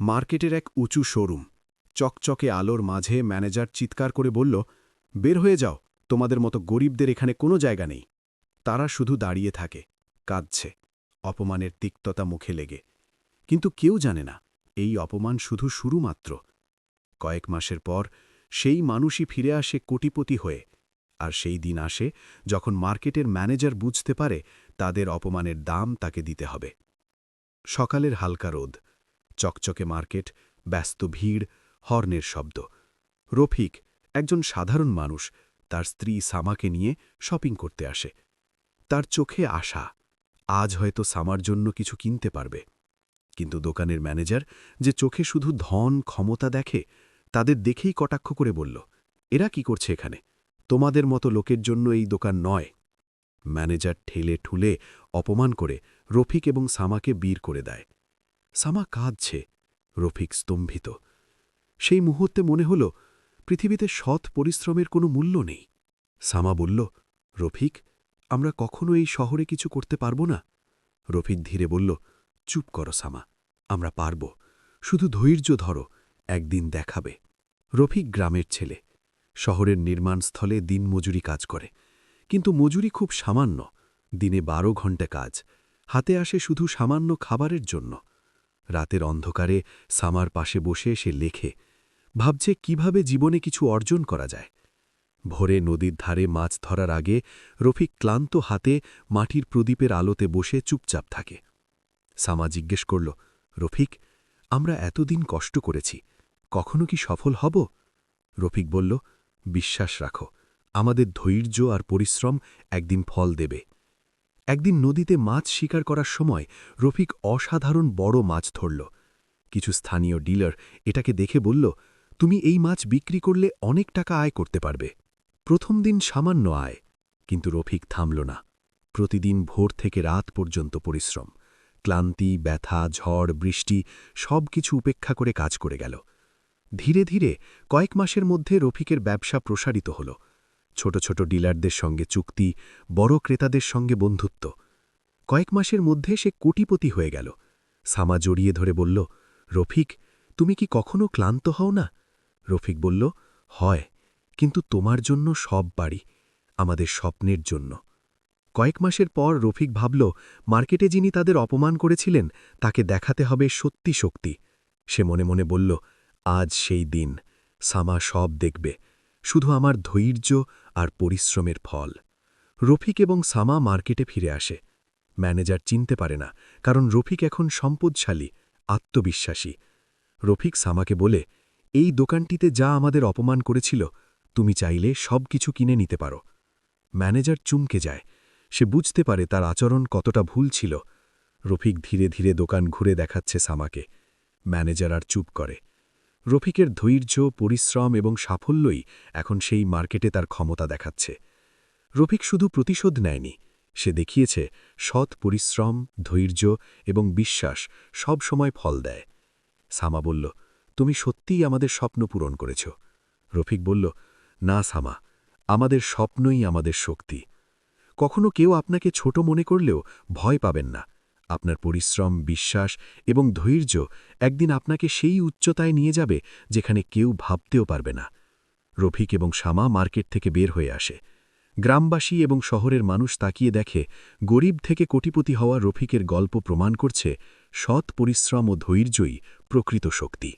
মার্কেটের এক উঁচু শোরুম। চকচকে আলোর মাঝে ম্যানেজার চিৎকার করে বলল, বের হয়ে যাও, তোমাদের মতো গরিবদের এখানে কোনো জায়গা নেই। তারা শুধু দাঁড়িয়ে থাকে, কাঁদছে, অপমানের তিক্ততা মুখে লেগে। কিন্তু কেউ জানে না, এই অপমান শুধু শুরু মাত্র কয়েক মাসের পর সেই মানুষই ফিরে আসে কোটিপতি হয়ে, আর সেই দিন আসে যখন মার্কেটের ম্যানেজার বুঝতে পারে তাদের অপমানের দাম তাকে দিতে হবে। সকালের হালকা রোদ চকচকে মার্কেট, ব্যস্ত ভিড়, হর্নের শব্দ। রফিক একজন সাধারণ মানুষ, তার স্ত্রী সামাকে নিয়ে শপিং করতে আসে। তার চোখে আশা, আজ হয়তো সামার জন্য কিছু কিনতে পারবে। কিন্তু দোকানের ম্যানেজার যে চোখে শুধু ধন, ক্ষমতা দেখে, তাদের দেখেই কটাক্ষ করে বলল, এরা কি করছে এখানে? তোমাদের মতো লোকের জন্য এই দোকান নয়। ম্যানেজার ঠেলে ঠুলে অপমান করে রফিক এবং সামাকে বীর করে দেয়। সামা কাঁদছে, রফিক স্তম্ভিত। সেই মুহূর্তে মনে হল, পৃথিবীতে সৎ পরিশ্রমের কোনো মূল্য নেই। সামা বলল, রফিক, আমরা কখনো এই শহরে কিছু করতে পারব না? রফিক ধীরে বলল, চুপ করো সামা, আমরা পারব। শুধু ধৈর্য ধরো, একদিন দেখাবে। রফিক গ্রামের ছেলে। শহরের নির্মাণস্থলে দিনমজুরি কাজ করে। কিন্তু মজুরি খুব সামান্য, দিনে বারো ঘণ্টা কাজ। হাতে আসে শুধু সামান্য খাবারের জন্য। রাতের অন্ধকারে সামার পাশে বসে সে লেখে, ভাবছে কীভাবে জীবনে কিছু অর্জন করা যায়। ভোরে নদীর ধারে মাছ ধরার আগে রফিক ক্লান্ত হাতে মাটির প্রদীপের আলোতে বসে চুপচাপ থাকে। সামা জিজ্ঞেস করল, রফিক, আমরা এতদিন কষ্ট করেছি, কখনো কি সফল হব? রফিক বলল, বিশ্বাস রাখো, আমাদের ধৈর্য আর পরিশ্রম একদিন ফল দেবে। একদিন নদীতে মাছ শিকার করার সময় রফিক অসাধারণ বড় মাছ ধরল। কিছু স্থানীয় ডিলার এটাকে দেখে বলল, তুমি এই মাছ বিক্রি করলে অনেক টাকা আয় করতে পারবে। প্রথম দিন সামান্য আয়। কিন্তু রফিক থামল না। প্রতিদিন ভোর থেকে রাত পর্যন্ত পরিশ্রম। ক্লান্তি, ব্যথা, ঝড়, বৃষ্টি সব কিছু উপেক্ষা করে কাজ করে গেল। ধীরে ধীরে কয়েক মাসের মধ্যে রফিকের ব্যবসা প্রসারিত হল। ছোট ছোট ডিলারদের সঙ্গে চুক্তি, বড় ক্রেতাদের সঙ্গে বন্ধুত্ব। কয়েক মাসের মধ্যে সে কোটিপতি হয়ে গেল। সামা জড়িয়ে ধরে বলল, রফিক, তুমি কি কখনো ক্লান্ত হও না? রফিক বলল, হয়, কিন্তু তোমার জন্য সব বাড়ি আমাদের স্বপ্নের জন্য। কয়েক মাসের পর রফিক ভাবল, মার্কেটে যিনি তাদের অপমান করেছিলেন, তাকে দেখাতে হবে সত্যি শক্তি। সে মনে মনে বলল, আজ সেই দিন, সামা সব দেখবে। শুধু আমার ধৈর্য আর পরিশ্রমের ফল। রফিক এবং সামা মার্কেটে ফিরে আসে। ম্যানেজার চিনতে পারে না, কারণ রফিক এখন সম্পদশালী, আত্মবিশ্বাসী। রফিক সামাকে বলে, এই দোকানটিতে যা আমাদের অপমান করেছিল, তুমি চাইলে সব কিছু কিনে নিতে পারো। ম্যানেজার চুমকে যায়। সে বুঝতে পারে তার আচরণ কতটা ভুল ছিল। রফিক ধীরে ধীরে দোকান ঘুরে দেখাচ্ছে সামাকে। ম্যানেজার আর চুপ করে। রফিকের ধৈর্য, পরিশ্রম এবং সাফল্যই এখন সেই মার্কেটে তার ক্ষমতা দেখাচ্ছে। রফিক শুধু প্রতিশোধ নেয়নি, সে দেখিয়েছে সৎ পরিশ্রম, ধৈর্য এবং বিশ্বাস সব সময় ফল দেয়। সামা বলল, তুমি সত্যিই আমাদের স্বপ্ন পূরণ করেছ। রফিক বলল, না সামা, আমাদের স্বপ্নই আমাদের শক্তি। কখনো কেউ আপনাকে ছোট মনে করলেও ভয় পাবেন না। আপনার পরিশ্রম, বিশ্বাস এবং ধৈর্য একদিন আপনাকে সেই উচ্চতায় নিয়ে যাবে যেখানে কেউ ভাবতেও পারবে না। রফিক এবং শামা মার্কেট থেকে বের হয়ে আসে। গ্রামবাসী এবং শহরের মানুষ তাকিয়ে দেখে, গরিব থেকে কোটিপতি হওয়া রফিকের গল্প প্রমাণ করছে সৎ পরিশ্রম ও ধৈর্যই প্রকৃত শক্তি।